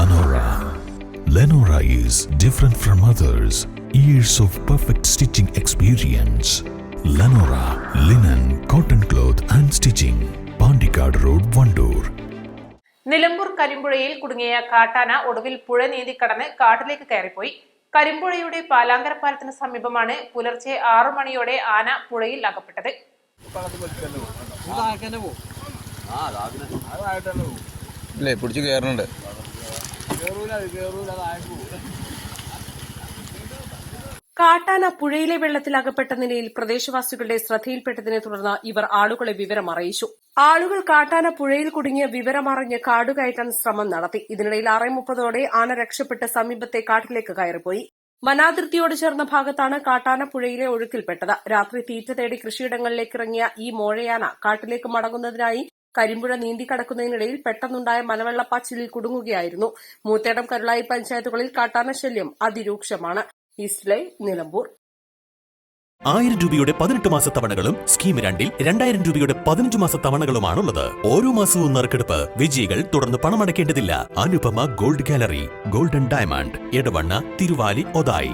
Lenora. Lenora is different from others. Years of perfect stitching experience. Lenora linen, cotton cloth and stitching. Pandikad Road, Vandoor. Nilambur കരിമ്പുഴയിൽ കുടുങ്ങിയ കാട്ടാന ഒടുവിൽ പുഴ നീന്തി കടന്ന് കാട്ടിലേക്ക് കയറിപ്പോയി കരിമ്പുഴയുടെ പാലാങ്കര പാലത്തിന് സമീപമാണ് പുലർച്ചെ ആറു മണിയോടെ ആന പുഴയിൽ അകപ്പെട്ടത് പിടിച്ച് കയറുന്നുണ്ട് കാട്ടാന പുഴയിലെ വെള്ളത്തിൽ അകപ്പെട്ട നിലയിൽ പ്രദേശവാസികളുടെ ശ്രദ്ധയിൽപ്പെട്ടതിനെ തുടർന്ന് ഇവർ ആളുകളെ വിവരം അറിയിച്ചു. ആളുകൾ കാട്ടാന പുഴയിൽ കുടുങ്ങിയ വിവരമറിഞ്ഞ് കാടുകയറ്റാൻ ശ്രമം നടത്തി. ഇതിനിടയിൽ ആറേ മുപ്പതോടെ ആന രക്ഷപ്പെട്ട് സമീപത്തെ കാട്ടിലേക്ക് കയറിപ്പോയി. വനാതിർത്തിയോട് ചേർന്ന ഭാഗത്താണ് കാട്ടാന പുഴയിലെ ഒഴുക്കിൽപ്പെട്ടത്. രാത്രി തീറ്റ തേടി കൃഷിയിടങ്ങളിലേക്ക് ഇറങ്ങിയ ഈ മോഴയാന കാട്ടിലേക്ക് മടങ്ങുന്നതിനായി കരിമ്പുഴ നീന്തി കടക്കുന്നതിനിടയിൽ പെട്ടെന്നുണ്ടായ മലവെള്ളപ്പാച്ചിലിൽ കുടുങ്ങുകയായിരുന്നു. മൂത്തേടം കരുളായി പഞ്ചായത്തുകളിൽ കാട്ടാന ശല്യം അതിരൂക്ഷമാണ്. ഈസ്റ്റ് നിലമ്പൂർ. ആയിരം രൂപയുടെ പതിനെട്ട് മാസ തവണകളും സ്കീം രണ്ടിൽ രണ്ടായിരം രൂപയുടെ പതിനഞ്ച് മാസ തവണകളുമാണുള്ളത്. ഓരോ മാസവും നറുക്കെടുപ്പ്. വിജയികൾ തുടർന്ന് പണമടയ്ക്കേണ്ടതില്ല. Anupama gold gallery golden diamond Edavanna Thiruvali Othayi.